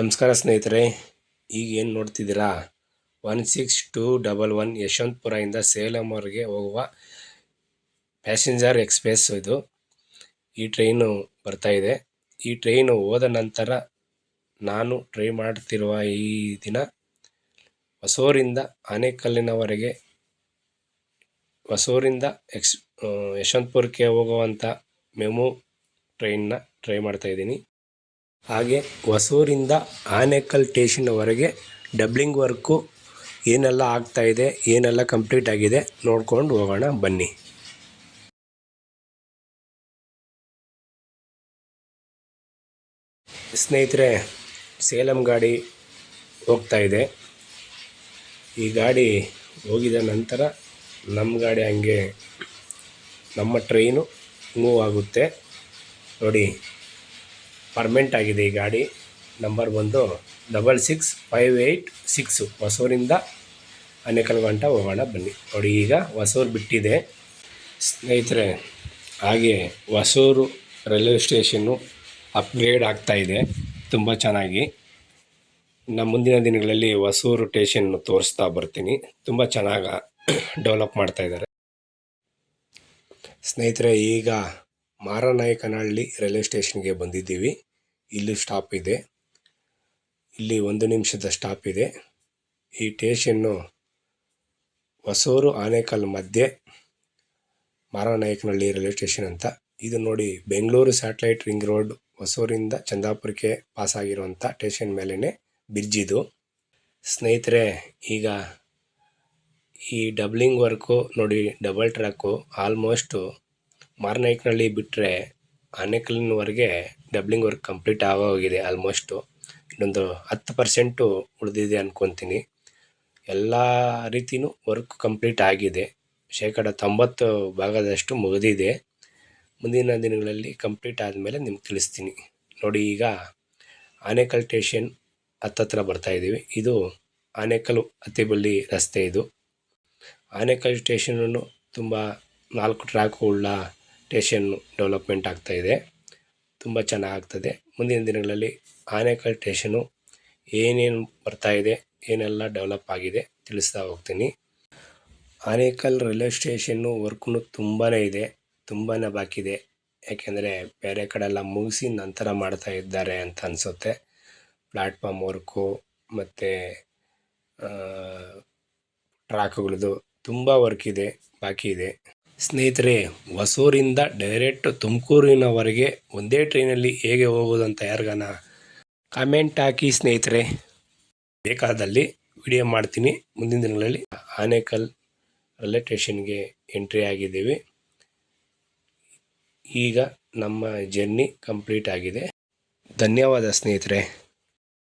ನಮಸ್ಕಾರ ಸ್ನೇಹಿತರೆ, ಈಗ ಏನು ನೋಡ್ತಿದ್ದೀರಾ? One six two double one ಯಶವಂತಪುರದಿಂದ ಸೇಲಂವರೆಗೆ ಹೋಗುವ ಪ್ಯಾಸೆಂಜರ್ ಎಕ್ಸ್ಪ್ರೆಸ್ ಇದು. ಈ ಟ್ರೈನು ಬರ್ತಾಯಿದೆ ಈ ಟ್ರೈನು ಹೋದ ನಂತರ ನಾನು ಟ್ರೈ ಮಾಡ್ತಿರುವ ಈ ದಿನ ಹೊಸೂರಿಂದ ಆನೇಕಲ್ಲಿನವರೆಗೆ ಹೊಸೂರಿಂದ ಎಕ್ಸ್, ಯಶವಂತಪುರಕ್ಕೆ ಹೋಗುವಂಥ ಮೆಮು ಟ್ರೈನ್ನ ಟ್ರೈ ಮಾಡ್ತಾ ಇದ್ದೀನಿ. ಹಾಗೆ ಹೊಸೂರಿಂದ ಆನೇಕಲ್ ಸ್ಟೇಷನ್ವರೆಗೆ ಡಬ್ಲಿಂಗ್ ವರ್ಕು ಏನೆಲ್ಲ ಆಗ್ತಾ ಇದೆ, ಏನೆಲ್ಲ ಕಂಪ್ಲೀಟ್ ಆಗಿದೆ ನೋಡ್ಕೊಂಡು ಹೋಗೋಣ ಬನ್ನಿ. ಸ್ನೇಹಿತರೆ, ಸೇಲಂ ಗಾಡಿ ಹೋಗ್ತಾ ಇದೆ. ಈ ಗಾಡಿ ಹೋಗಿದ ನಂತರ ನಮ್ಮ ಗಾಡಿ ಹಂಗೆ ನಮ್ಮ ಟ್ರೈನು ಮೂವ್ ಆಗುತ್ತೆ. ನೋಡಿ ಪರ್ಮೆಂಟ್ ಆಗಿದೆ ಈ ಗಾಡಿ. ನಂಬರ್ ಬಂದು double six five eight six ಹೊಸೂರಿಂದ Anekal ಗಂಟ ಹೋಗೋಣ ಬನ್ನಿ. ನೋಡಿ, ಈಗ ಹೊಸೂರು ಬಿಟ್ಟಿದೆ. ಸ್ನೇಹಿತರೆ, ಹಾಗೆ ಹೊಸೂರು ರೈಲ್ವೆ ಸ್ಟೇಷನ್ನು ಅಪ್ಗ್ರೇಡ್ ಆಗ್ತಾಯಿದೆ ತುಂಬ ಚೆನ್ನಾಗಿ. ನಮ್ಮ ಮುಂದಿನ ದಿನಗಳಲ್ಲಿ ಹೊಸೂರು ಸ್ಟೇಷನ್ ತೋರಿಸ್ತಾ ಬರ್ತೀನಿ. ತುಂಬ ಚೆನ್ನಾಗಿ ಡೆವಲಪ್ ಮಾಡ್ತಾಯಿದ್ದಾರೆ ಸ್ನೇಹಿತರೆ, ಈಗ ಮಾರನಾಯಕನಹಳ್ಳಿ ರೈಲ್ವೆ ಸ್ಟೇಷನ್ಗೆ ಬಂದಿದ್ದೀವಿ. ಇಲ್ಲಿ ಸ್ಟಾಪ್ ಇದೆ. ಇಲ್ಲಿ ಒಂದು ನಿಮಿಷದ ಸ್ಟಾಪ್ ಇದೆ. ಈ ಸ್ಟೇಷನ್ನು ಹೊಸೂರು ಆನೇಕಲ್ ಮಧ್ಯೆ ಮಾರನಾಯಕನಹಳ್ಳಿ ರೈಲ್ವೆ ಸ್ಟೇಷನ್ ಅಂತ. ಇದು ನೋಡಿ ಬೆಂಗಳೂರು ಸ್ಯಾಟಲೈಟ್ ರಿಂಗ್ ರೋಡ್ ಹೊಸೂರಿಂದ ಚಂದಾಪುರಕ್ಕೆ ಪಾಸ್ ಆಗಿರುವಂಥ ಸ್ಟೇಷನ್ ಮೇಲೇ ಬ್ರಿಡ್ಜ್ ಇದು. ಸ್ನೇಹಿತರೆ, ಈಗ ಈ ಡಬ್ಲಿಂಗ್ ವರ್ಕು ನೋಡಿ, ಡಬಲ್ ಟ್ರ್ಯಾಕು ಆಲ್ಮೋಸ್ಟು ಮಾರನಾಯಕನಹಳ್ಳಿ ಬಿಟ್ಟರೆ ಆನೇಕಲ್ನವರೆಗೆ ಡಬ್ಲಿಂಗ್ ವರ್ಕ್ ಕಂಪ್ಲೀಟ್ ಆಗೋಗಿದೆ ಆಲ್ಮೋಸ್ಟು. ಇನ್ನೊಂದು ಹತ್ತು ಪರ್ಸೆಂಟು ಉಳಿದಿದೆ ಅಂದ್ಕೊತೀನಿ ಎಲ್ಲ ರೀತಿಯೂ ವರ್ಕ್ ಕಂಪ್ಲೀಟ್ ಆಗಿದೆ. ಶೇಕಡ ತೊಂಬತ್ತು ಭಾಗದಷ್ಟು ಮುಗಿದಿದೆ. ಮುಂದಿನ ದಿನಗಳಲ್ಲಿ ಕಂಪ್ಲೀಟ್ ಆದಮೇಲೆ ನಿಮ್ಗೆ ತಿಳಿಸ್ತೀನಿ. ನೋಡಿ ಈಗ ಆನೇಕಲ್ ಸ್ಟೇಷನ್ ಹತ್ತತ್ರ ಬರ್ತಾ ಇದ್ದೀವಿ. ಇದು ಆನೇಕಲ್ ಅತ್ತಿಬಳ್ಳಿ ರಸ್ತೆ ಇದು. ಆನೇಕಲ್ ಸ್ಟೇಷನನ್ನು ತುಂಬ ನಾಲ್ಕು ಟ್ರ್ಯಾಕುಳ್ಳ ಸ್ಟೇಷನ್ನು ಡೆವಲಪ್ಮೆಂಟ್ ಆಗ್ತಾ ಇದೆ. ತುಂಬ ಚೆನ್ನಾಗಾಗ್ತದೆ ಮುಂದಿನ ದಿನಗಳಲ್ಲಿ ಆನೇಕಲ್ ಸ್ಟೇಷನು ಏನೇನು ಬರ್ತಾ ಇದೆ, ಏನೆಲ್ಲ ಡೆವಲಪ್ ಆಗಿದೆ ತಿಳಿಸ್ತಾ ಹೋಗ್ತೀನಿ. ಆನೇಕಲ್ ರೈಲ್ವೆ ಸ್ಟೇಷನ್ನು ವರ್ಕ್ನು ತುಂಬಾ ಇದೆ ತುಂಬಾ ಬಾಕಿ ಇದೆ. ಯಾಕೆಂದರೆ ಬೇರೆ ಕಡೆ ಎಲ್ಲ ಮುಗಿಸಿ ನಂತರ ಮಾಡ್ತಾ ಇದ್ದಾರೆ ಅಂತ ಅನಿಸುತ್ತೆ. ಪ್ಲ್ಯಾಟ್ಫಾರ್ಮ್ ವರ್ಕು ಮತ್ತು ಟ್ರ್ಯಾಕ್ಗಳದ್ದು ತುಂಬ ವರ್ಕ್ ಇದೆ, ಬಾಕಿ ಇದೆ. ಸ್ನೇಹಿತರೆ, ಹೊಸೂರಿಂದ ಡೈರೆಕ್ಟ್ ತುಮಕೂರಿನವರೆಗೆ ಒಂದೇ ಟ್ರೈನಲ್ಲಿ ಹೇಗೆ ಹೋಗೋದಂತ ಯಾರಿಗಾನ ಕಾಮೆಂಟ್ ಹಾಕಿ ಸ್ನೇಹಿತರೆ. ಬೇಕಾದಲ್ಲಿ ವಿಡಿಯೋ ಮಾಡ್ತೀನಿ. ಮುಂದಿನ ದಿನಗಳಲ್ಲಿ ಆನೇಕಲ್ ರೈಲ್ವೆ ಸ್ಟೇಷನ್ಗೆ ಎಂಟ್ರಿ ಆಗಿದ್ದೀವಿ. ಈಗ ನಮ್ಮ ಜರ್ನಿ ಕಂಪ್ಲೀಟ್ ಆಗಿದೆ. ಧನ್ಯವಾದ ಸ್ನೇಹಿತರೆ.